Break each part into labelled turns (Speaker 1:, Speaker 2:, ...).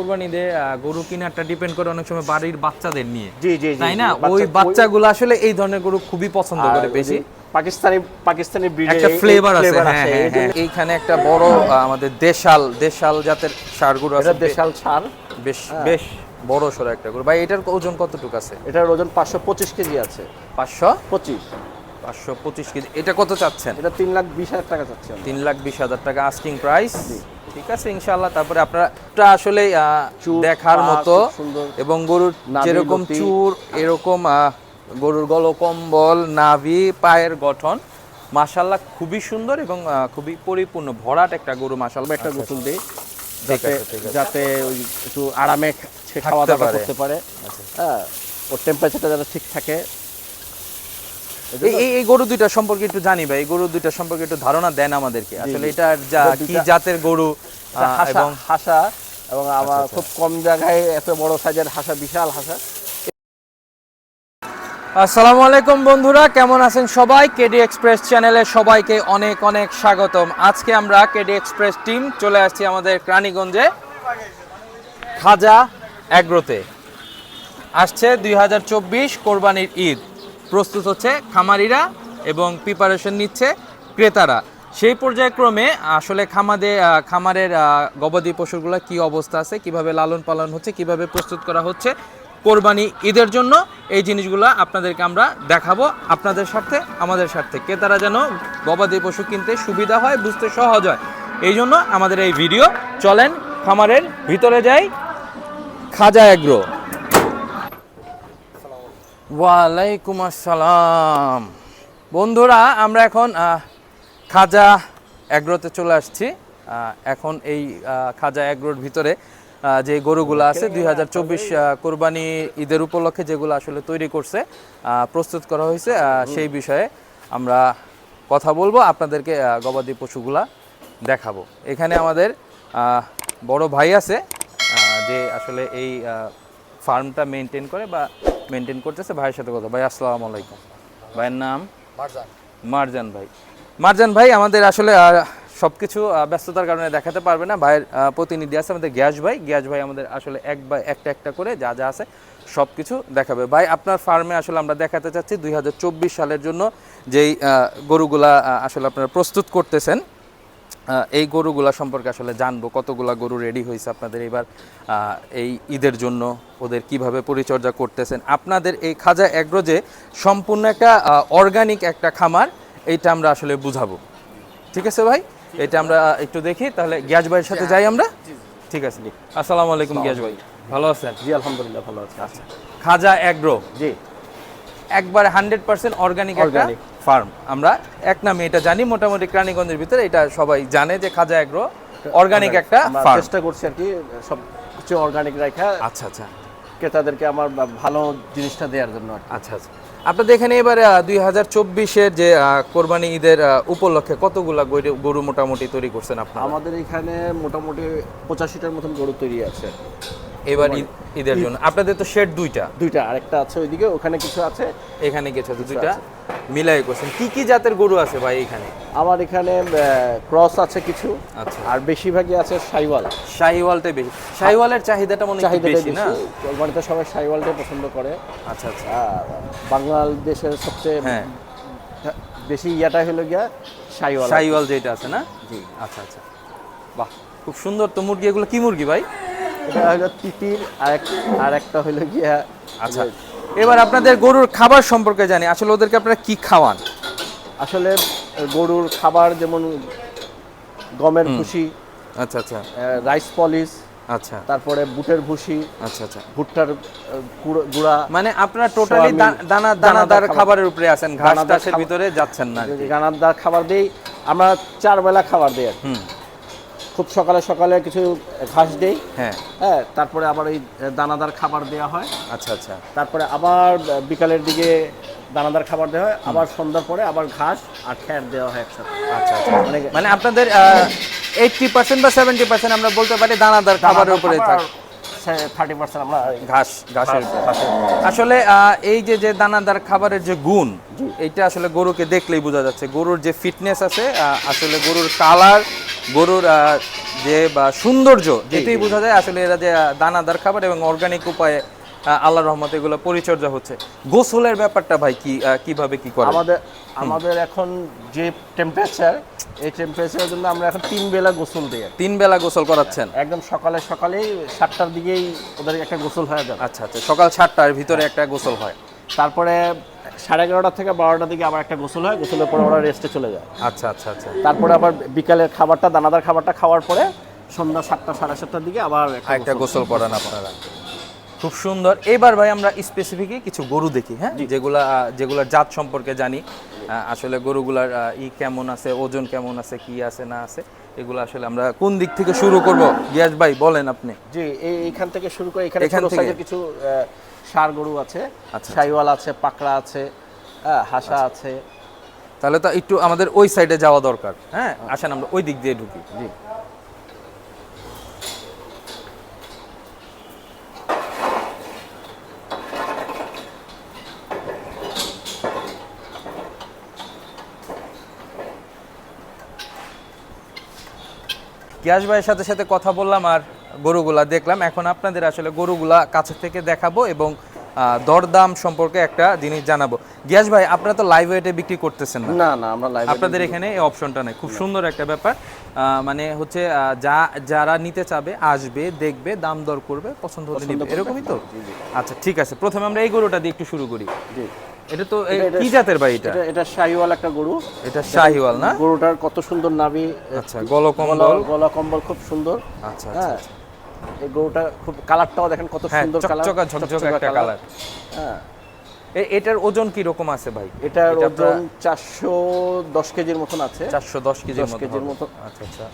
Speaker 1: কোরবানিতে গরু কিনারটা ডিপেন্ড করে অনেক সময় বাড়ির বাচ্চাদের নিয়ে।
Speaker 2: জি জি
Speaker 1: তাই না? ওই বাচ্চাগুলো আসলে এই ধরনের গরু খুবই পছন্দ করে বেশি।
Speaker 2: পাকিস্তানি পাকিস্তানি ব্রিডের
Speaker 1: একটা ফ্লেভার আছে হ্যাঁ হ্যাঁ হ্যাঁ। এইখানে একটা বড় আমাদের দেশাল দেশাল জাতের ষাড় গরু আছে।
Speaker 2: দেশাল ছাড়
Speaker 1: বেশ। বেশ বড় সড়ো একটা গরু। ভাই এটার ওজন কতটুকু আছে?
Speaker 2: এটার ওজন পাঁচশো পঁচিশ কেজি আছে।
Speaker 1: পাঁচশো?
Speaker 2: পঁচিশ।
Speaker 1: পাঁচশো কেজি। এটা কত চাচ্ছেন?
Speaker 2: এটা তিন লাখ বিশ হাজার টাকা চাচ্ছি আমরা।
Speaker 1: তিন লাখ বিশ হাজার টাকা আস্কিং প্রাইস ঠিক আছে ইনশাল্লাহ তারপরে আপনারা আসলে দেখার মতো। এবং গরুর যেরকম চুর এরকম গরুর গলকম্বল নাভি পায়ের গঠন মাশাল্লাহ খুবই সুন্দর এবং খুবই পরিপূর্ণ ভরাট একটা গরু মাশাল্লাহ
Speaker 2: একটা গোসল দিই যাতে। যাতে ওই একটু আরামে খাওয়া দাওয়া। করতে পারে।
Speaker 1: আচ্ছা।
Speaker 2: হ্যাঁ ওর টেম্পারেচারটা যাতে ঠিক থাকে।
Speaker 1: এই গরু দুইটা সম্পর্কে একটু জানি ভাই। এই গরু দুইটা সম্পর্কে একটু ধারণা দেন আমাদেরকে। আসলে এটা যা কি জাতের গরু এবং
Speaker 2: হাসা এবং আমার
Speaker 1: আচ্ছা।
Speaker 2: খুব কম জায়গায় এত বড় সাইজের হাসা বিশাল হাসা।
Speaker 1: আসসালামু আলাইকুম বন্ধুরা কেমন আছেন সবাই? কেডি এক্সপ্রেস চ্যানেলে সবাইকে অনেক অনেক স্বাগতম। আজকে আমরা কেডি এক্সপ্রেস টিম চলে আসছি আমাদের রানীগঞ্জে খাজা অ্যাগ্রোতে আসছে দুই হাজার চব্বিশ কোরবানির ঈদ। প্রস্তুত হচ্ছে খামারিরা এবং প্রিপারেশন নিচ্ছে ক্রেতারা। সেই পর্যায়ক্রমে আসলে খামাদে খামারের গবাদি পশুগুলো কি অবস্থা আছে, কীভাবে লালন পালন হচ্ছে, কীভাবে প্রস্তুত করা হচ্ছে, কোরবানি ঈদের জন্য এই জিনিসগুলো আপনাদেরকে আমরা দেখাবো আপনাদের স্বার্থে, আমাদের স্বার্থে। ক্রেতারা যেন গবাদি পশু কিনতে সুবিধা হয়, বুঝতে সহজ হয়। এই জন্য আমাদের এই ভিডিও, চলেন খামারের ভিতরে যাই। খাজা এগ্রো। ওয়ালাইকুম আসসালাম। বন্ধুরা, আমরা এখন খাজা অ্যাগ্রোতে চলে আসছি। এখন এই খাজা অ্যাগ্রোর ভিতরে যে গরুগুলো আছে, দুই হাজার চব্বিশ কোরবানি ঈদের উপলক্ষে যেগুলো আসলে তৈরি করছে প্রস্তুত করা হয়েছে সেই বিষয়ে আমরা কথা বলব, আপনাদেরকে গবাদি পশুগুলা দেখাবো। এখানে আমাদের বড় ভাই আছে যে আসলে এই ফার্মটা মেনটেন করে বা মেনটেন করতেছে ভাইয়ের সাথে কথা। ভাই আসসালামু আলাইকুম। ভাইয়ের নাম? মারজান। ভাই। মারজান ভাই আমাদের আসলে সব কিছু ব্যস্ততার কারণে দেখাতে পারবে না। ভাইয়ের প্রতিনিধি আছে আমাদের গ্যাস ভাই। গ্যাস ভাই আমাদের আসলে এক বা একটা একটা করে যা যা আছে সব কিছু দেখাবে। ভাই আপনার ফার্মে আসলে আমরা দেখাতে চাচ্ছি দুই হাজার চব্বিশ সালের জন্য যেই গরুগুলা আসলে আপনারা প্রস্তুত করতেছেন। এই গরুগুলা সম্পর্কে আসলে জানব কতগুলা গরু রেডি হয়েছে আপনাদের এবার এই ঈদের জন্য ওদের কীভাবে পরিচর্যা করতেছেন। আপনাদের এই খাজা এগ্রো যে সম্পূর্ণ একটা অর্গানিক একটা খামার এইটা আমরা আসলে বুঝাবো। ঠিক আছে ভাই? এটা আমরা একটু দেখি তাহলে গ্যাস ভাইয়ের সাথে যাই আমরা? ঠিক আছে আসসালামু আলাইকুম গ্যাস ভাই। ভালো আছেন?
Speaker 2: জি আলহামদুলিল্লাহ ভালো আছে। আচ্ছা
Speaker 1: খাজা এগ্রো।
Speaker 2: জি।
Speaker 1: একবার hundred percent organic
Speaker 2: Organic.
Speaker 1: Farm. আমরা এক নামে এটা জানি মোটামুটি প্রাণীগঞ্জের ভিতরে এটা সবাই জানে যে খাজা এগ্রো অর্গানিক একটা ফার্ম
Speaker 2: চেষ্টা করছি আর কি সব কিছু অর্গানিক রাখা
Speaker 1: আচ্ছা আচ্ছা।
Speaker 2: ক্রেতাদেরকে আমার ভালো জিনিসটা দেওয়ার জন্য
Speaker 1: আচ্ছা আচ্ছা। আপনাদের এখানে এবারে দুই হাজার চব্বিশের যে কোরবানি ঈদের উপলক্ষে কতগুলা গরু মোটামুটি তৈরি করছেন আপনারা?
Speaker 2: আমাদের এখানে মোটামুটি পঁচাশিটার মতন গরু তৈরি আছে
Speaker 1: এবার ঈদ- ঈদের জন্য। আপনাদের তো শেড দুইটা।
Speaker 2: দুইটা আরেকটা আছে ওইদিকে ওখানে কিছু আছে।
Speaker 1: এখানে কিছু আছে দুইটা। মিলাই করছেন। কি কি জাতের গরু আছে ভাই এখানে?
Speaker 2: আমার এখানে ক্রস আছে কিছু
Speaker 1: আচ্ছা।
Speaker 2: আর বেশিরভাগই আছে সাইওয়াল।
Speaker 1: শাহিওয়ালটাই বেশি। শাহিওয়ালের চাহিদাটা মনে হয় বেশি না?
Speaker 2: বেশি। কোরবানিতে সবাই সাইওয়ালটাই পছন্দ করে।
Speaker 1: আচ্ছা আচ্ছা।
Speaker 2: বাংলাদেশের সবচেয়ে
Speaker 1: হ্যাঁ।
Speaker 2: বেশি ইয়াটা হলো গিয়া সাইওয়াল।
Speaker 1: শাহিওয়াল যেটা আছে না?
Speaker 2: জি।
Speaker 1: আচ্ছা আচ্ছা। বাহ খুব সুন্দর। তো মুরগি এগুলো কি মুরগি ভাই?
Speaker 2: এটা হলো তিতির আর আর একটা হলো গিয়া
Speaker 1: আচ্ছা। এবার আপনাদের গরুর খাবার সম্পর্কে জানি। আসলে ওদেরকে আপনারা কি খাওয়ান?
Speaker 2: আসলে গরুর খাবার যেমন গমের ভুসি
Speaker 1: আচ্ছা আচ্ছা।
Speaker 2: রাইস পলিশ
Speaker 1: আচ্ছা।
Speaker 2: তারপরে বুটের ভুসি
Speaker 1: আচ্ছা আচ্ছা।
Speaker 2: ভুট্টার গুঁড়ো- গুঁড়া।
Speaker 1: মানে আপনারা টোটালি দানা
Speaker 2: দানাদার
Speaker 1: দানাদার খাবারের উপরে আছেন ঘাস টাসের ভিতরে যাচ্ছেন না কি।
Speaker 2: খাবার দেই আমরা চার বেলা খাবার দেই আর খুব সকালে সকালে কিছু ঘাস দেই।
Speaker 1: হ্যাঁ।
Speaker 2: হ্যাঁ তারপরে আবার ওই দানাদার খাবার দেওয়া হয়।
Speaker 1: আচ্ছা আচ্ছা।
Speaker 2: তারপরে আবার বিকালের দিকে দানাদার খাবার দেওয়া হয়। আবার সন্ধ্যার পরে আবার ঘাস আর খ্যার দেওয়া হয় একসাথে।
Speaker 1: আচ্ছা আচ্ছা।
Speaker 2: মানে
Speaker 1: মানে আপনাদের এইটটি পার্সেন্ট বা সেভেন্টি পার্সেন্ট আমরা বলতে পারি দানাদার খাবারের উপরে থাকে।
Speaker 2: থার্টি পার্সেন্ট আমরা
Speaker 1: ঘাস ঘাসের। আসলে এই যে যে দানাদার খাবারের যে গুণ এইটা আসলে গরুকে দেখলেই বোঝা যাচ্ছে। গরুর যে ফিটনেস আছে আসলে গরুর কালার গরুর যে বা সৌন্দর্য যেটাই বোঝা যায় আসলে এরা যে দানাদার খাবার এবং অর্গানিক উপায়ে আহ, আল্লাহর রহমতে এগুলো পরিচর্যা হচ্ছে। গোসলের ব্যাপারটা ভাই কি কীভাবে কি করে
Speaker 2: আমাদের আমাদের এখন যে টেম্পারেচার এই টেম্পারেচারের জন্য আমরা এখন তিন বেলা গোসল দিই
Speaker 1: তিন বেলা গোসল করাচ্ছেন?
Speaker 2: একদম সকালে সকালেই সাতটার দিকেই ওদের একটা গোসল হয়ে যাবে।
Speaker 1: আচ্ছা আচ্ছা সকাল সাতটার ভিতরে একটা গোসল হয়।
Speaker 2: তারপরে সাড়ে এগারোটা থেকে বারোটার দিকে আবার একটা গোসল হয় গোসলের পরে ওরা রেস্টে চলে যায়।
Speaker 1: আচ্ছা আচ্ছা আচ্ছা।
Speaker 2: তারপরে আবার বিকালের খাবারটা দানাদার খাবারটা খাওয়ার পরে সন্ধ্যা সাতটা সাড়ে সাতটার দিকে আবার একটা গোসল।
Speaker 1: করান আপনারা। খুব সুন্দর। এবার ভাই আমরা স্পেসিফিকই কিছু গরু দেখি হ্যাঁ? যেগুলা আহ, জাত সম্পর্কে জানি। আসলে গরুগুলার ই কেমন আছে ওজন কেমন আছে কি আছে না আছে এগুলো আসলে আমরা কোন দিক থেকে শুরু করব? গিয়াস ভাই বলেন আপনি।
Speaker 2: জি এইখান থেকে শুরু করে এখানে
Speaker 1: এখানে
Speaker 2: ছোট সাইজের কিছু সার গরু আছে
Speaker 1: আচ্ছা।
Speaker 2: সাইওয়াল আছে পাকড়া আছে হাসা আছে।
Speaker 1: তাহলে তো একটু আমাদের ওই সাইডে যাওয়া দরকার। হ্যাঁ। আসেন আমরা ওই দিক দিয়ে ঢুকি।
Speaker 2: জি।
Speaker 1: গিয়াস ভাইয়ের সাথে সাথে কথা বললাম আর গরুগুলা দেখলাম। এখন আপনাদের আসলে গরুগুলা কাছে থেকে দেখাবো এবং দরদাম সম্পর্কে একটা জিনিস জানাব। গিয়াস ভাই আপনারা তো লাইভ ওয়েটে বিক্রি করতেছেন না।
Speaker 2: না না আমরা লাইভ
Speaker 1: আপনাদের এখানে এই অপশনটা নেই। খুব সুন্দর একটা ব্যাপার। আহ, মানে হচ্ছে যা যারা নিতে চাবে আসবে দেখবে দাম দর করবে পছন্দ হলে নিবে। এরকমই তো? আচ্ছা ঠিক আছে। প্রথমে আমরা এই গরুটা দিয়ে একটু শুরু করি।
Speaker 2: জি।
Speaker 1: এটা তো কি জাতের ভাই এটা?
Speaker 2: এটা শাহিওয়াল একটা গরু।
Speaker 1: এটা শাহিওয়াল না?
Speaker 2: গরুটার কত সুন্দর নাভি
Speaker 1: আচ্ছা
Speaker 2: গলা কম্বল। গলা কম্বল খুব সুন্দর।
Speaker 1: আচ্ছা আচ্ছা
Speaker 2: হ্যাঁ এই গরুটা খুব কালারটাও দেখেন কত
Speaker 1: হ্যাঁ
Speaker 2: সুন্দর কালার
Speaker 1: চকচকা ঝকঝকে একটা কালার।
Speaker 2: হ্যাঁ।
Speaker 1: এটার ওজন কি রকম আছে ভাই?
Speaker 2: এটার
Speaker 1: এটা
Speaker 2: ওজন চারশো দশ কেজির মতন আছে।
Speaker 1: চারশো দশ কেজির
Speaker 2: 10
Speaker 1: মতো
Speaker 2: কেজির মতো।
Speaker 1: আচ্ছা আচ্ছা।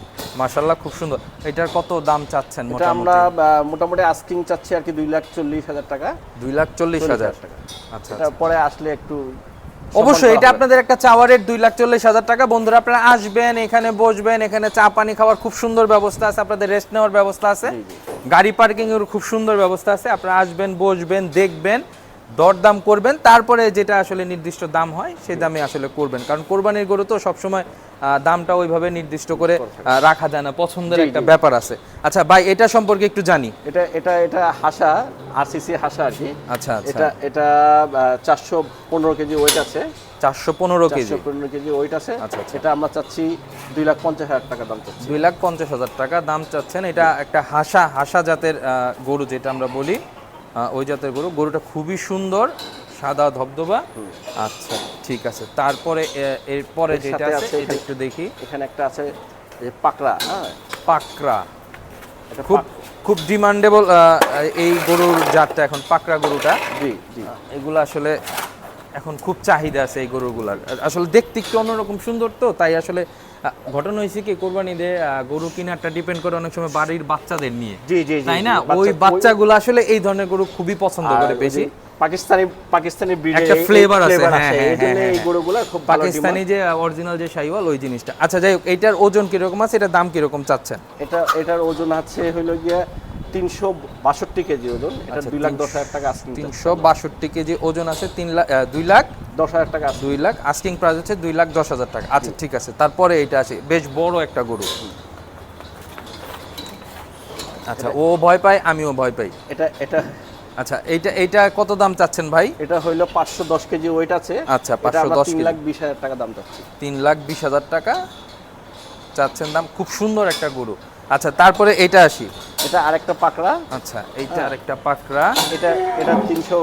Speaker 1: মাশাল্লাহ খুব সুন্দর। এটার কত দাম চাচ্ছেন
Speaker 2: এটা
Speaker 1: মোটামুটি?
Speaker 2: আমরা মোটামুটি আস্কিং চাচ্ছি আর কি দুই লাখ চল্লিশ হাজার টাকা।
Speaker 1: দুই লাখ চল্লিশ হাজার।
Speaker 2: টাকা।
Speaker 1: আচ্ছা
Speaker 2: এটা পরে আসলে একটু
Speaker 1: অবশ্যই এটা আপনাদের একটা চাওয়া রেট দুই লাখ চল্লিশ হাজার টাকা। বন্ধুরা আপনারা আসবেন এখানে বসবেন এখানে চা পানি খাওয়ার খুব সুন্দর ব্যবস্থা আছে আপনাদের রেস্ট নেওয়ার ব্যবস্থা আছে। গাড়ি পার্কিং এর খুব সুন্দর ব্যবস্থা আছে। আপনারা আসবেন বসবেন দেখবেন। দরদাম করবেন তারপরে যেটা আসলে নির্দিষ্ট দাম হয় সেই দামে আসলে করবেন। কারণ কোরবানির গরু তো সবসময় দামটা ওইভাবে নির্দিষ্ট করে রাখা যায় না পছন্দের একটা ব্যাপার আছে। আচ্ছা ভাই এটা সম্পর্কে একটু জানি।
Speaker 2: এটা এটা এটা হাসা আরসিসি হাসা আর কি।
Speaker 1: আচ্ছা আচ্ছা।
Speaker 2: এটা এটা চারশো পনেরো কেজি ওয়েট আছে।
Speaker 1: চারশো পনেরো কেজি।
Speaker 2: পনেরো কেজি ওয়েট আছে।
Speaker 1: আচ্ছা, আচ্ছা।
Speaker 2: এটা আমরা চাচ্ছি দুই লাখ পঞ্চাশ হাজার টাকা দাম চাচ্ছি।
Speaker 1: দুই লাখ পঞ্চাশ হাজার টাকা দাম চাচ্ছেন। এটা একটা হাসা হাসা জাতের গরু যেটা আমরা বলি। ওই জাতের গরু। গরুটা খুবই সুন্দর সাদা ধবধবা। আচ্ছা ঠিক আছে। তারপরে এরপরে যেটা আছে এটা একটু দেখি।
Speaker 2: এখানে একটা আছে যে পাকড়া হ্যাঁ। এটা
Speaker 1: খুব খুব ডিমান্ডেবল এই গরুর জাতটা এখন পাকড়া গরুটা।
Speaker 2: জি জি।
Speaker 1: এগুলো আসলে এখন খুব চাহিদা আছে এই গরুগুলার। আসলে দেখতে একটু অন্যরকম সুন্দর তো তাই আসলে ঘটনা হয়েছে কি কোরবানি দে গরু কিনারটা ডিপেন্ড করে অনেক সময় বাড়ির বাচ্চাদের নিয়ে।
Speaker 2: জি জি
Speaker 1: তাই না? ওই বাচ্চাগুলো আসলে এই ধরনের গরু খুবই পছন্দ করে বেশি।
Speaker 2: পাকিস্তানি পাকিস্তানি ব্রিডের
Speaker 1: একটা ফ্লেভার আছে, হ্যাঁ, হ্যাঁ,
Speaker 2: এই
Speaker 1: হ্যাঁ,
Speaker 2: এই
Speaker 1: হ্যাঁ।
Speaker 2: গরুগুলো খুব ভালো
Speaker 1: পাকিস্তানি যে অরিজিনাল যে শাইওয়াল ওই জিনিসটা। আচ্ছা যাই হোক এটার ওজন কীরকম আছে? এটা দাম কি রকম
Speaker 2: চাচ্ছেন? এটা এটার ওজন আছে হলো গিয়ে তিনশো বাষট্টি কেজি ওজন এটা
Speaker 1: আচ্ছা,
Speaker 2: দুই লাখ দশ হাজার টাকা আসকিং
Speaker 1: তিনশো বাষট্টি কেজি ওজন আছে তিন লাখ দুই লাখ?
Speaker 2: দশ হাজার টাকা
Speaker 1: দুই লাখ। আস্কিং প্রাইস হচ্ছে দুই লাখ দশ হাজার টাকা। আচ্ছা ঠিক আছে। তারপরে এটা আছে। বেশ বড় একটা গরু। আচ্ছা ও ভয় পায় আমিও ভয় পাই।
Speaker 2: এটা এটা
Speaker 1: আচ্ছা এইটা এইটা কত দাম চাচ্ছেন ভাই?
Speaker 2: এটা হইল পাঁচশো দশ কেজি ওয়েট আছে।
Speaker 1: আচ্ছা,
Speaker 2: পাঁচশো
Speaker 1: দশ
Speaker 2: তিন লাখ বিশ হাজার টাকা দাম চাচ্ছি।
Speaker 1: তিন লাখ বিশ হাজার টাকা চাচ্ছেন দাম। খুব সুন্দর একটা গরু। আচ্ছা তারপরে এটা আসি।
Speaker 2: এটা আরেকটা পাকড়া।
Speaker 1: আচ্ছা এইটা আরেকটা পাকড়া।
Speaker 2: এটা এটা তিনশো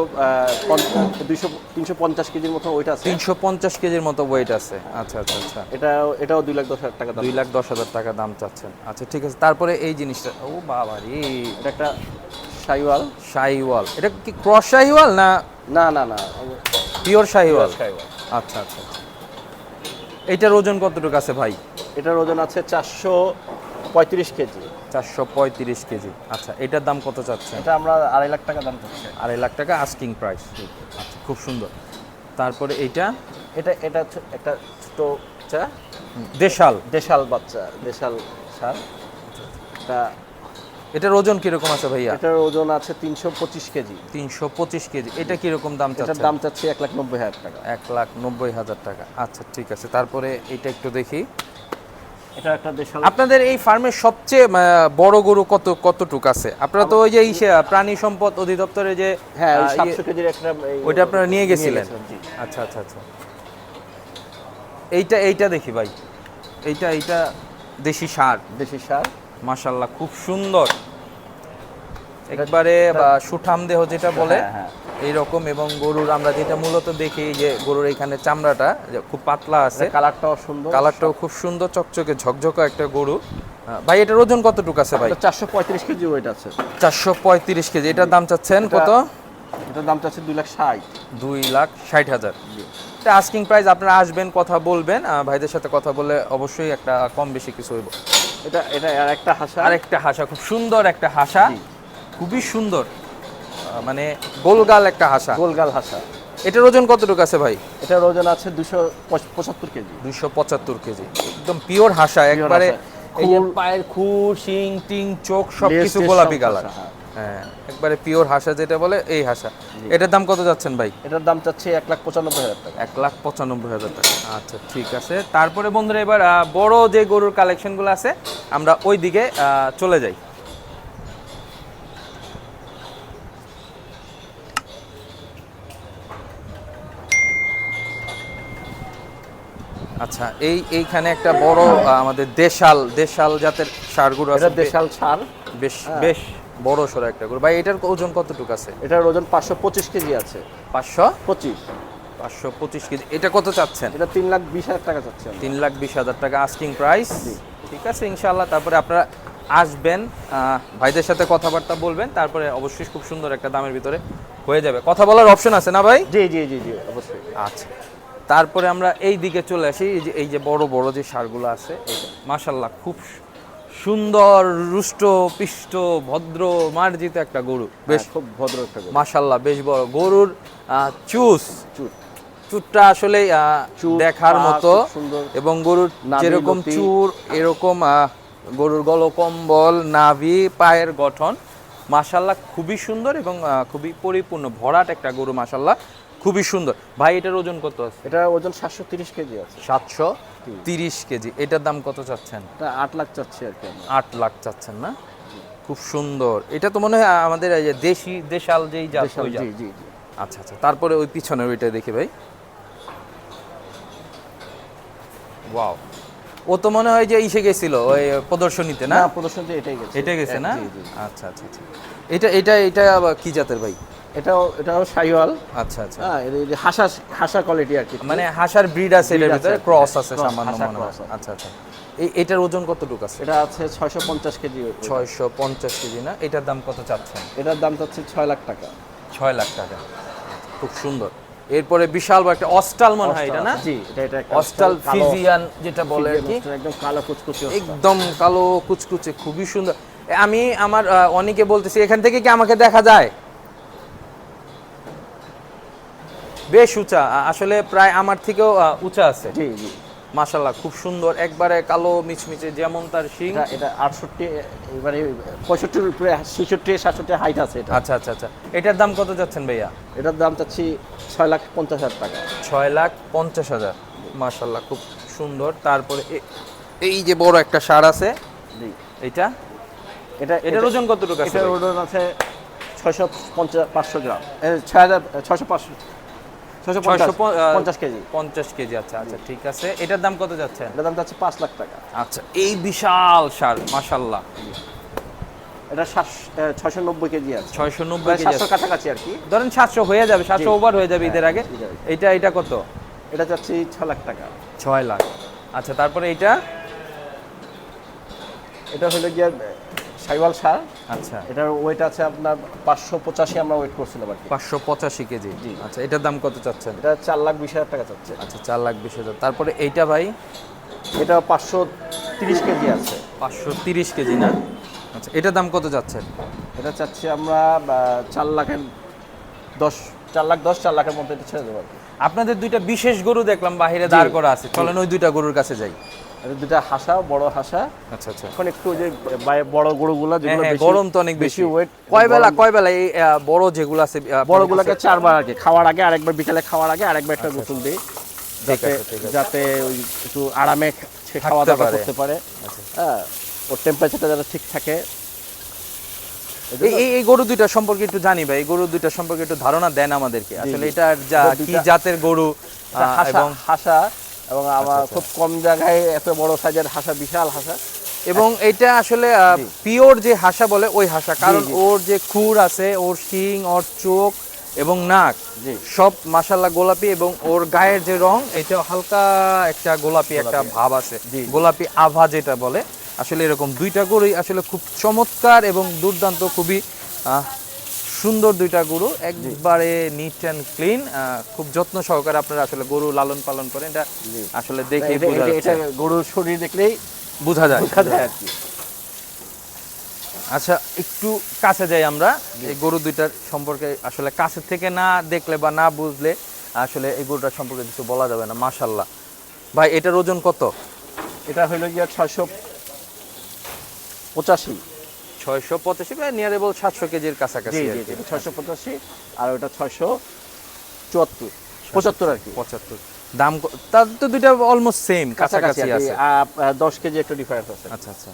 Speaker 2: দুইশো তিনশো পঞ্চাশ কেজির মতো ওইটা আছে।
Speaker 1: তিনশো পঞ্চাশ কেজির মতো ওয়েট আছে। আচ্ছা আচ্ছা আচ্ছা।
Speaker 2: এটা এটাও দুই লাখ দশ হাজার টাকা
Speaker 1: দুই লাখ দশ হাজার টাকা দাম চাচ্ছেন। আচ্ছা ঠিক আছে তারপরে এই জিনিসটা ও বাবা রে।
Speaker 2: এটা একটা শাইওয়াল
Speaker 1: শাহিওয়াল। এটা কি ক্রস শাহিওয়াল না?
Speaker 2: না না না
Speaker 1: পিওর শাহিওয়াল। আচ্ছা আচ্ছা আচ্ছা। এইটার ওজন কতটুকু আছে ভাই?
Speaker 2: এটার ওজন আছে চারশো পঁয়ত্রিশ কেজি।
Speaker 1: চারশো পঁয়ত্রিশ কেজি। আচ্ছা এটার দাম কত চাচ্ছেন?
Speaker 2: এটা আমরা আড়াই লাখ টাকা দাম চাচ্ছি
Speaker 1: আড়াই লাখ টাকা আস্কিং প্রাইস আচ্ছা খুব সুন্দর। তারপরে এইটা?
Speaker 2: এটা এটা একটা ছোট বাচ্চা।
Speaker 1: দেশাল।
Speaker 2: দেশাল বাচ্চা দেশাল সার এটা
Speaker 1: এটার ওজন কীরকম আছে ভাইয়া?
Speaker 2: এটার ওজন আছে তিনশো পঁচিশ কেজি।
Speaker 1: তিনশো পঁচিশ কেজি। এটা কীরকম দাম
Speaker 2: এটার দাম চাচ্ছি এক লাখ নব্বই হাজার টাকা।
Speaker 1: এক লাখ নব্বই হাজার টাকা। আচ্ছা ঠিক আছে। তারপরে এটা একটু দেখি।
Speaker 2: এটা একটা দেশাল
Speaker 1: আপনাদের এই ফার্মের সবচেয়ে বড় গরু কত কতটুক আছে? আপনারা তো ওই যে প্রাণী সম্পদ অধিদপ্তরে যে
Speaker 2: হ্যাঁ
Speaker 1: আহ, ইয়ে-
Speaker 2: সাতশো কেজির একটা
Speaker 1: ওইটা আপনারা নিয়ে গেছিলেন? আচ্ছা আচ্ছা আচ্ছা। এইটা এইটা দেখি ভাই। এইটা এইটা দেশি সার।
Speaker 2: দেশি সার।
Speaker 1: মাশাল্লাহ খুব সুন্দর। একবারে বা সুঠাম দেহ যেটা বলে
Speaker 2: হ্যাঁ, হ্যাঁ।
Speaker 1: এইরকম এবং গরুর আমরা যেটা মূলত দেখি যে গরুর এখানে চামড়াটা খুব পাতলা আছে।
Speaker 2: কালারটাও সুন্দর।
Speaker 1: কালারটাও খুব সুন্দর চকচকে ঝকঝকে একটা গরু। ভাই এটার ওজন কতটুকু আছে ভাই?
Speaker 2: চারশো পঁয়ত্রিশ কেজি ওয়েট আছে।
Speaker 1: চারশো পঁয়ত্রিশ কেজি এটার দাম চাচ্ছেন কত?
Speaker 2: এটার দাম চাচ্ছে দুই লাখ ষাট।
Speaker 1: দুই লাখ ষাট হাজার। এটা আস্কিং প্রাইস আপনারা আসবেন কথা বলবেন। ভাইদের সাথে কথা বলে অবশ্যই একটা কম বেশি কিছু হইব।
Speaker 2: এটা এটা আর একটা হাসা।
Speaker 1: আরেকটা হাসা খুব সুন্দর একটা হাসা। খুবই সুন্দর মানে গোলগাল একটা হাসা।
Speaker 2: গোলগাল হাসা।
Speaker 1: এটার ওজন কতটুকু আছে ভাই?
Speaker 2: এটার ওজন আছে দুশো পঁচাত্তর কেজি।
Speaker 1: দুইশো পঁচাত্তর কেজি। একদম পিওর হাসা একবারে পায়ের খুর শিং টিং চোখ সব কিছু গোলাপি কালার।
Speaker 2: হ্যাঁ।
Speaker 1: হ্যাঁ একবারে পিওর হাসা যেটা বলে এই হাসা। এটার দাম কত যাচ্ছেন ভাই?
Speaker 2: এটার দাম চাচ্ছে এক লাখ পঁচানব্বই হাজার টাকা।
Speaker 1: এক লাখ পঁচানব্বই হাজার টাকা। আচ্ছা ঠিক আছে। তারপরে বন্ধুরা এবার বড় যে গরুর কালেকশনগুলো আছে আমরা ওই দিকে চলে যাই। আচ্ছা এই এইখানে একটা বড় আমাদের দেশাল দেশাল জাতের সারগুলো আছে
Speaker 2: দেশাল সার।
Speaker 1: বেশ
Speaker 2: হ্যাঁ।
Speaker 1: বেশ বড় সড়ো একটা গরু ভাই এটার ওজন কতটুকু আছে?
Speaker 2: এটার ওজন পাঁচশো পঁচিশ কেজি আছে।
Speaker 1: পাঁচশো?
Speaker 2: পঁচিশ।
Speaker 1: পাঁচশো পঁচিশ কেজি। এটা কত চাচ্ছেন?
Speaker 2: এটা তিন লাখ বিশ হাজার টাকা চাচ্ছে আমরা।
Speaker 1: তিন লাখ বিশ হাজার টাকা আস্কিং প্রাইস ঠিক আছে ইনশাল্লাহ তারপরে আপনারা আসবেন আহ, ভাইদের সাথে কথাবার্তা বলবেন তারপরে অবশ্যই খুব সুন্দর একটা দামের ভিতরে হয়ে যাবে। কথা বলার অপশন আছে না ভাই?
Speaker 2: জি জি জি জি অবশ্যই।
Speaker 1: আচ্ছা। তারপরে আমরা এই দিকে চলে আসি এই যে এই যে বড় বড় যে সারগুলো আছে মাশাল্লাহ খুব সুন্দর রুষ্ট পিষ্ট ভদ্র মার্জিত একটা গরু বেশ
Speaker 2: বেশ খুব ভদ্র একটা গরু।
Speaker 1: মাশাল্লাহ বেশ বড়। গরুর চুস। চুরটা আসলে দেখার মতো
Speaker 2: সুন্দর।
Speaker 1: এবং গরুর যেরকম চুর এরকম আহ, গরুর গলকম্বল নাভি পায়ের গঠন মাশাল্লাহ খুবই সুন্দর এবং আহ, খুবই পরিপূর্ণ ভরাট একটা গরু মাশাল্লাহ খুবই সুন্দর। ভাই এটার ওজন কত আছে?
Speaker 2: এটার ওজন সাতশো তিরিশ কেজি আছে।
Speaker 1: সাতশো তিরিশ কেজি। এটার দাম কত চাচ্ছেন?
Speaker 2: এটা আট লাখ চাচ্ছি আর কি।
Speaker 1: আট লাখ চাচ্ছেন না? খুব সুন্দর। এটা তো মনে হয় আমাদের এই যে দেশি দেশাল যেই জাত
Speaker 2: জি জি জি।
Speaker 1: আচ্ছা আচ্ছা। তারপরে ওই পিছনের ওইটা দেখি ভাই। ওয়াও। ও তো মনে হয় যে ইসে গেছিল ওই প্রদর্শনীতে না?
Speaker 2: না প্রদর্শন এটাই গেছে।
Speaker 1: এটা গেছে না? আচ্ছা আচ্ছা আচ্ছা। এটা এটা এটা কি জাতের ভাই?
Speaker 2: এটাও এটাও সাইওয়াল।
Speaker 1: আচ্ছা আচ্ছা।
Speaker 2: হ্যাঁ এই হাসা হাসা কোয়ালিটি আর কি।
Speaker 1: মানে হাসার ব্রিড আছে এটার ভিতরে ক্রস আছে সামান্য মনে হয়। আচ্ছা আচ্ছা। এই এটার ওজন কতটুকু আছে?
Speaker 2: এটা আছে ছয়শো পঞ্চাশ কেজি।
Speaker 1: ছয়শো পঞ্চাশ কেজি না? এটার দাম কত চাচ্ছেন?
Speaker 2: এটার দাম চাচ্ছে ছয় লাখ টাকা।
Speaker 1: ছয় লাখ টাকা। খুব সুন্দর। এরপরে বিশাল বড় একটা অস্টাল মনে হয় এটা না?
Speaker 2: জি এটা এটা
Speaker 1: অস্টাল ফিজিয়ান যেটা বলে আর কি।
Speaker 2: একদম কালো কুচকুচে
Speaker 1: একদম কালো কুচকুচে খুবই সুন্দর। আমি আমার অনেকে বলতেছি এখান থেকে কি আমাকে দেখা যায়? বেশ উঁচা আসলে প্রায় আমার থেকেও উঁচা আছে।
Speaker 2: জি জি।
Speaker 1: মাশাল্লাহ খুব সুন্দর একবারে কালো মিচমিচে যেমন তার শিং।
Speaker 2: এটা আটষট্টি এবারে পঁয়ষট্টির উপরে ছেষট্টি সাতষট্টি হাইট আছে এটা।
Speaker 1: আচ্ছা আচ্ছা আচ্ছা। এটার দাম কত যাচ্ছেন ভাইয়া?
Speaker 2: এটার দাম চাচ্ছি ছয় লাখ পঞ্চাশ হাজার টাকা।
Speaker 1: ছয় লাখ পঞ্চাশ হাজার মাশাল্লাহ খুব সুন্দর। তারপরে এই যে বড় একটা সার আছে
Speaker 2: জি।
Speaker 1: এইটা?
Speaker 2: এটা
Speaker 1: এটার ওজন কতটুকু আছে
Speaker 2: এটার ওজন আছে ছয়শো পঞ্চাশ পাঁচশো গ্রাম। ছয় হাজার ছয়শো পাঁচশো ছয়শো পঞ্চাশ।
Speaker 1: ছয়শো প- আহ,
Speaker 2: পঞ্চাশ কেজি।
Speaker 1: পঞ্চাশ কেজি আচ্ছা আচ্ছা ঠিক আছে। এটার দাম কত যাচ্ছেন?
Speaker 2: এটার দাম চাচ্ছে পাঁচ লাখ টাকা।
Speaker 1: আচ্ছা এই বিশাল সার মাশাল্লাহ
Speaker 2: এটা সাতশো ছয়শো নব্বই কেজি আছে।
Speaker 1: ছয়শো নব্বই
Speaker 2: প্রায়
Speaker 1: কেজি
Speaker 2: সাতশো
Speaker 1: আছে।
Speaker 2: কাছাকাছি আর কি।
Speaker 1: ধরেন সাতশো হয়ে যাবে সাতশো
Speaker 2: জি।
Speaker 1: ওভার হয়ে যাবে ঈদের আগে। এটা এটা কত?
Speaker 2: এটা চাচ্ছি ছ লাখ টাকা।
Speaker 1: ছয় লাখ। আচ্ছা তারপরে এইটা?
Speaker 2: এটা হলো গিয়ে সাইওয়াল সার।
Speaker 1: আচ্ছা।
Speaker 2: এটার ওয়েট আছে আপনার পাঁচশো পঁচাশি আমরা ওয়েট করছিলাম আর কি।
Speaker 1: পাঁচশো পঁচাশি কেজি? আচ্ছা এটার দাম কত চাচ্ছেন?
Speaker 2: এটা চার লাখ বিশ হাজার টাকা চাচ্ছে।
Speaker 1: আচ্ছা চার লাখ বিশ হাজার। তারপরে এইটা ভাই?
Speaker 2: এটা পাঁচশো তিরিশ কেজি আছে।
Speaker 1: পাঁচশো তিরিশ কেজি না? আচ্ছা এটার দাম কত যাচ্ছেন
Speaker 2: এটা চাচ্ছি আমরা চার লাখের দশ চার লাখ দশ চার লাখের মধ্যে এটা ছেড়ে দেবো
Speaker 1: আপনাদের দুইটা বিশেষ গরু দেখলাম বাহিরে দাঁড় করা আছে। চলেন ওই দুইটা গরুর কাছে যাই।
Speaker 2: দুটা হাসা বড় হাসা।
Speaker 1: আচ্ছা আচ্ছা।
Speaker 2: এখন একটু যে বড় গরুগুলা
Speaker 1: হ্যাঁ
Speaker 2: যেগুলো
Speaker 1: হ্যাঁ গরম তো অনেক বেশি
Speaker 2: ওয়েট
Speaker 1: কয় বেলা কয় বেলা এই বড় যেগুলো আছে
Speaker 2: বড়গুলোকে চারবার কি খাওয়ার আগে আরেকবার বিকালে খাওয়ার আগে আরেকবার একটা গোসল দিই। যাতে
Speaker 1: ঠিক
Speaker 2: যাতে ওই একটু আরামে খাওয়া দাওয়া করতে পারে। হ্যাঁ ওর টেম্পারেচারটা যাতে ঠিক থাকে।
Speaker 1: এই এই- গরু দুইটা সম্পর্কে একটু জানি ভাই। এই গরু দুইটা সম্পর্কে একটু ধারণা দেন আমাদেরকে। আসলে। এটা যা কি জাতের গরু এবং
Speaker 2: হাসা। এবং আমার
Speaker 1: আচ্ছা।
Speaker 2: খুব কম জায়গায় এত বড় সাইজের হাসা বিশাল হাসা।
Speaker 1: এবং এটা আসলে পিওর যে হাসা বলে ওই হাসা। কারণ ওর যে খুর আছে ওর শিং ওর চোখ এবং নাক। সব মাসাল্লাহ গোলাপি এবং ওর গায়ের যে রং এটা হালকা একটা গোলাপি একটা ভাব আছে। গোলাপি আভা যেটা বলে আসলে এরকম দুইটা গরুই আসলে খুব চমৎকার এবং দুর্দান্ত খুবই সুন্দর দুইটা গরু একবারে নিট অ্যান্ড ক্লিন খুব যত্ন সহকারে আপনারা আসলে গরু লালন পালন করেন এটা আসলে দেখে
Speaker 2: এটা-
Speaker 1: বোঝা
Speaker 2: এটা- গরুর শরীর দেখলেই
Speaker 1: বোঝা যায়।
Speaker 2: বোঝা যায় আর কি।
Speaker 1: আচ্ছা একটু কাছে যাই আমরা। এই গরু দুইটার সম্পর্কে আসলে কাছে থেকে না দেখলে বা না বুঝলে আসলে এই গরুটার সম্পর্কে কিছু বলা যাবে না মাশাল্লাহ ভাই এটার ওজন কত?
Speaker 2: এটা হলো গিয়া ছয়শো পঁচাশি।
Speaker 1: ছয়শো পঁচাশি বা নিয়ারেবল সাতশো কেজির কাছাকাছি
Speaker 2: ছয়শো পঁচাশি আর ওটা ছয়শো চুয়াত্তর পঁচাত্তর আর কি।
Speaker 1: পঁচাত্তর। দাম তার তো দুইটা অলমোস্ট সেম
Speaker 2: কাছাকাছি।
Speaker 1: আছে।
Speaker 2: দশ কেজি একটু ডিফারেন্স আছে।
Speaker 1: আচ্ছা আচ্ছা।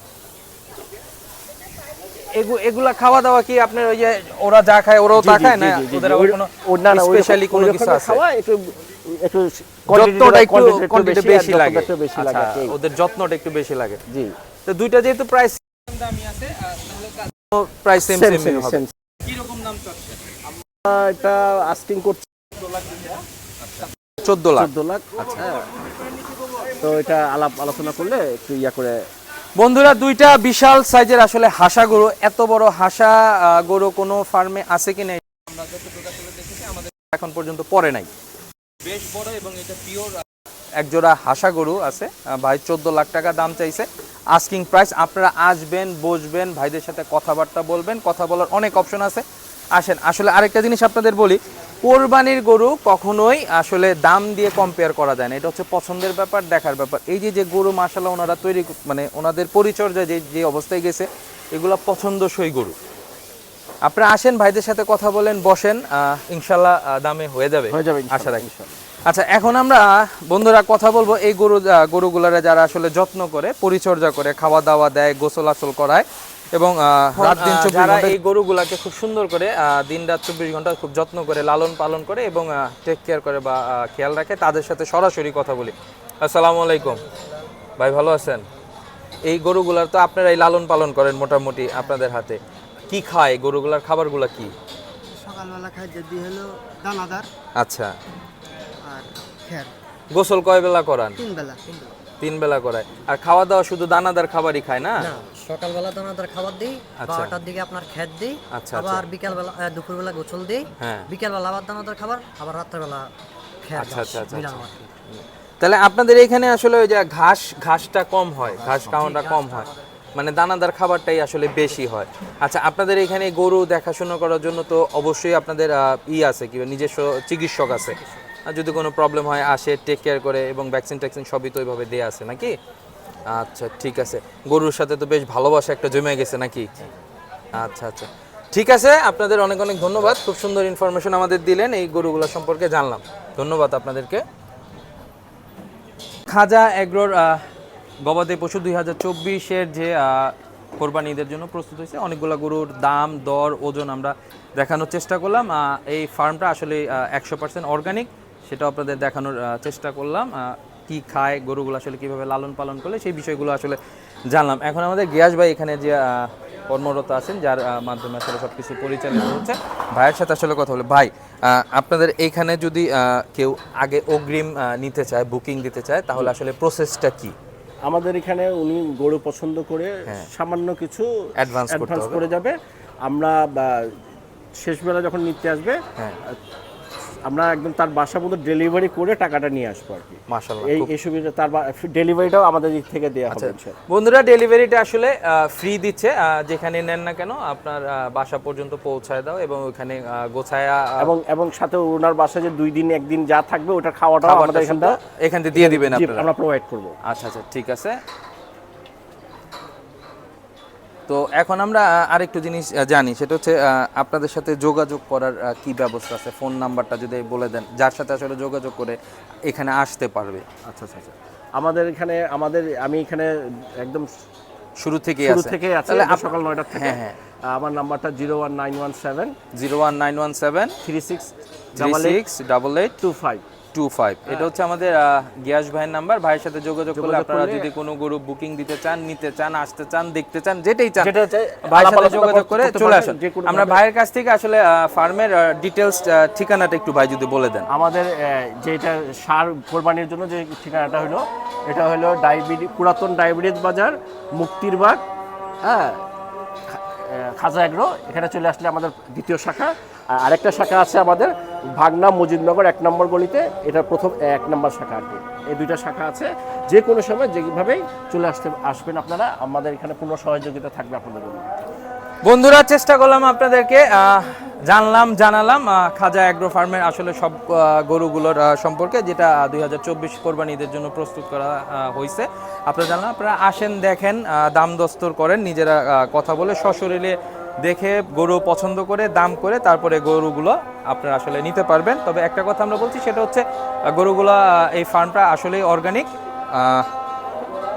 Speaker 1: এগুলা খাওয়া দাওয়া কি আপনার ওই যে ওরা যা খায় ওরাও তা খায় না। ওদের আবার কোনো
Speaker 2: না, না,
Speaker 1: স্পেশালি কোনো কিছু আছে?
Speaker 2: খাওয়া একটু একটু
Speaker 1: যত্নটা একটু কোয়ান্টিটি বেশি লাগে। আচ্ছা। ওদের যত্নটা একটু বেশি লাগে।
Speaker 2: জি।
Speaker 1: তো দুইটা যেহেতু প্রাইস প্রাইস সেম সেম হবে। কি রকম দাম চাচ্ছেন
Speaker 2: আহ, এটা আস্কিং করছে
Speaker 1: 14 লাখ।
Speaker 2: চোদ্দ লাখ। হ্যাঁ তো এটা আলাপ আলোচনা করলে একটু ইয়া করে
Speaker 1: বন্ধুরা দুইটা বিশাল সাইজের আসলে হাসা গরু। এত বড় হাসা গরু কোনো ফার্মে আছে কি নাই? আমরা যতটুকু আসলে দেখেছি আমাদের এখন পর্যন্ত পরে নাই। বেশ বড় এবং এটা পিওর একজোড়া হাসা গরু আছে। ভাই চোদ্দ লাখ টাকা দাম চাইছে। আস্কিং প্রাইস আপনারা আসবেন বসবেন ভাইদের সাথে কথাবার্তা বলবেন কথা বলার অনেক অপশন আছে। আসেন আসলে আরেকটা জিনিস আপনাদের বলি কোরবানির গরু কখনোই আসলে দাম দিয়ে কম্পেয়ার করা যায় না। এটা হচ্ছে পছন্দের ব্যাপার দেখার ব্যাপার। এই যে যে গরু মাসাল্লাহ ওনারা তৈরি মানে ওনাদের পরিচর্যা যে যে অবস্থায় গেছে এগুলো পছন্দসই গরু। আপনারা আসেন ভাইদের সাথে কথা বলেন বসেন আহ, ইনশাল্লাহ দামে হয়ে যাবে। আশা রাখি। আচ্ছা এখন আমরা বন্ধুরা কথা বলব এই গরু গরুগুলারা যারা আসলে যত্ন করে পরিচর্যা করে খাওয়া দাওয়া দেয় গোসল আসল করায় এবং রাত দিন
Speaker 2: যারা
Speaker 1: এই গরুগুলাকে খুব সুন্দর করে আহ, দিন রাত চব্বিশ ঘণ্টা খুব যত্ন করে লালন পালন করে এবং টেক কেয়ার করে বা খেয়াল রাখে তাদের সাথে সরাসরি কথা বলি। আসসালামু আলাইকুম। ভাই ভালো আছেন? এই গরুগুলার তো আপনারা এই লালন পালন করেন মোটামুটি আপনাদের হাতে। কি খায়? গরুগুলার খাবারগুলা কি?
Speaker 3: সকালবেলা খাদ্য দিয়ে হলো দানাদার।
Speaker 1: আচ্ছা।
Speaker 3: আর
Speaker 1: গোসল কয় বেলা করান?
Speaker 3: তিন বেলা
Speaker 1: তিন বেলা। করায়। আর খাওয়া দাওয়া শুধু দানাদার খাবারই খায় না?
Speaker 4: সকালবেলা দানাদার খাবার দিই
Speaker 1: আচ্ছা।
Speaker 4: বারোটার দিকে আপনার খেত দিই
Speaker 1: আচ্ছা,
Speaker 4: আবার বিকালবেলা আহ, দুপুরবেলা গোসল দিই
Speaker 1: হ্যাঁ।
Speaker 4: বিকালবেলা আবার দানাদার খাবার আবার রাত্রেবেলা
Speaker 1: আচ্ছা, আচ্ছা, আচ্ছা। তাহলে আপনাদের এখানে আসলে ওই যে ঘাস ঘাসটা কম হয় ঘাস খাওয়াটা কম হয়। মানে দানাদার খাবারটাই আসলে বেশি হয়। আচ্ছা আপনাদের এখানে গরু দেখাশোনা করার জন্য তো অবশ্যই আপনাদের ই আছে কি নিজস্ব চিকিৎসক আছে। যদি কোনো প্রবলেম হয়, আসে টেক কেয়ার করে এবং ভ্যাকসিন ট্যাকসিন সবই তো ওইভাবে দেওয়া আছে নাকি? আচ্ছা ঠিক আছে। গরুর সাথে তো বেশ ভালোবাসা একটা জমে গেছে নাকি? আচ্ছা আচ্ছা। ঠিক আছে, আপনাদের অনেক অনেক ধন্যবাদ। খুব সুন্দর ইনফরমেশন আমাদের দিলেন, এই গরুগুলো সম্পর্কে জানলাম। ধন্যবাদ আপনাদেরকে। খাজা এগ্রোর গবাদি পশু দুই হাজার চব্বিশের যে কোরবানি ঈদের জন্য প্রস্তুত হয়েছে, অনেকগুলো গরুর দাম, দর, ওজন আমরা দেখানোর চেষ্টা করলাম। এই ফার্মটা আসলে একশো পার্সেন্ট অর্গানিক সেটাও আপনাদের দেখানোর চেষ্টা করলাম। কি খায় গরুগুলো আসলে কীভাবে লালন পালন করলে সেই বিষয়গুলো আসলে জানলাম। এখন আমাদের গিয়াস ভাই এখানে যে কর্মরত আছেন যার মাধ্যমে আসলে সব কিছু পরিচালিত হচ্ছে ভাইয়ের সাথে আসলে কথা বলে। ভাই আপনাদের এইখানে যদি কেউ আগে অগ্রিম নিতে চায় বুকিং দিতে চায় তাহলে আসলে প্রসেসটা কি?
Speaker 2: আমাদের এখানে উনি গরু পছন্দ করে সামান্য কিছু অ্যাডভান্স করে যাবে। আমরা শেষবেলা যখন নিতে আসবে
Speaker 1: হ্যাঁ।
Speaker 2: আমরা একদম তার বাসা মতো ডেলিভারি করে টাকাটা নিয়ে আসব আর কি।
Speaker 1: মাশাল্লাহ
Speaker 2: এই এই সুবিধা তার ডেলিভারিটাও আমাদের দিক থেকে দেওয়া
Speaker 1: আচ্ছা
Speaker 2: হবে।
Speaker 1: বন্ধুরা ডেলিভারিটা আসলে ফ্রি দিচ্ছে যেখানে নেন না কেন আপনার বাসা পর্যন্ত পৌঁছায় দাও এবং ওখানে গোছায়া
Speaker 2: এবং এবং সাথে ওনার বাসায় যে দুই দিন একদিন যা থাকবে ওটা খাওয়াটাও আমাদের এখানটা
Speaker 1: শুধু এখান থেকে দিয়ে দিবেন আপনারা।
Speaker 2: আমরা প্রোভাইড করব।
Speaker 1: আচ্ছা আচ্ছা ঠিক আছে। তো এখন আমরা আরেকটু জিনিস জানি। সেটা হচ্ছে আপনাদের সাথে যোগাযোগ করার কি ব্যবস্থা আছে? ফোন নাম্বারটা যদি বলে দেন যার সাথে আসলে যোগাযোগ করে এখানে আসতে পারবে।
Speaker 2: আচ্ছা আচ্ছা আচ্ছা। আমাদের এখানে আমাদের আমি এখানে একদম
Speaker 1: শুরু থেকে
Speaker 2: শুরু থেকে আছে সকাল নয়টা থেকে।
Speaker 1: হ্যাঁ, হ্যাঁ।
Speaker 2: আমার নাম্বারটা zero one nine one seven
Speaker 1: zero one nine one seven
Speaker 2: three six
Speaker 1: three six double eight
Speaker 2: two five.
Speaker 1: Two five এটা হচ্ছে আমাদের গিয়াস ভাইয়ের নাম্বার। ভাইয়ের সাথে যোগাযোগ করলে আপনারা যদি কোনো গরু বুকিং দিতে চান নিতে চান আসতে চান দেখতে চান যেটাই চান ভাইয়ের সাথে যোগাযোগ করে চলে আসুন। আমরা ভাইয়ের কাছ থেকে আসলে ফার্মের ডিটেলস ঠিকানাটা একটু ভাই যদি বলে দেন।
Speaker 2: আমাদের যেটা সার কোরবানির জন্য যে ঠিকানাটা হলো এটা হলো ডায়াবেটিস পুরাতন ডায়াবেটিস বাজার মুক্তির বাগ হ্যাঁ খাজা এগ্রো। এখানে চলে আসলে আমাদের দ্বিতীয় শাখা। আর আরেকটা শাখা আছে আমাদের ভাগনা মজিদনগর এক নম্বর গলিতে এটা প্রথম এক নম্বর শাখা আর কি। এই দুইটা শাখা আছে। যে কোনো সময় যেভাবেই চলে আসতে আসবেন আপনারা, আমাদের এখানে পূর্ণ সহযোগিতা থাকবে আপনাদের
Speaker 1: বন্ধুরা, চেষ্টা করলাম আপনাদেরকে জানলাম, জানালাম খাজা অ্যাগ্রো ফার্মের আসলে সব গরুগুলোর সম্পর্কে, যেটা দুই হাজার চব্বিশ কোরবানিদের জন্য প্রস্তুত করা হয়েছে আপনারা জানলাম, আপনারা আসেন, দেখেন দাম দস্তর করেন, নিজেরা কথা বলে সশরীরে দেখে গরু পছন্দ করে, দাম করে তারপরে গরুগুলো আপনারা আসলে নিতে পারবেন। তবে একটা কথা আমরা বলছি, সেটা হচ্ছে গরুগুলো এই ফার্মটা আসলেই অর্গানিক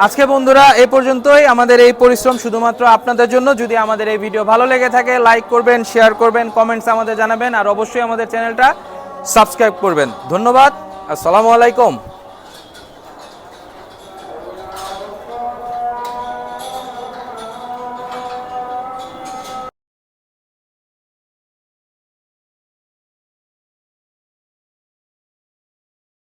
Speaker 1: আজকে বন্ধুরা এই পর্যন্তই। আমাদের এই পরিশ্রম শুধুমাত্র আপনাদের জন্য। যদি আমাদের এই ভিডিও ভালো লেগে থাকে লাইক করবেন শেয়ার করবেন কমেন্টস আমাদের জানাবেন। আর অবশ্যই আমাদের চ্যানেলটা সাবস্ক্রাইব করবেন। ধন্যবাদ। আসসালামু আলাইকুম।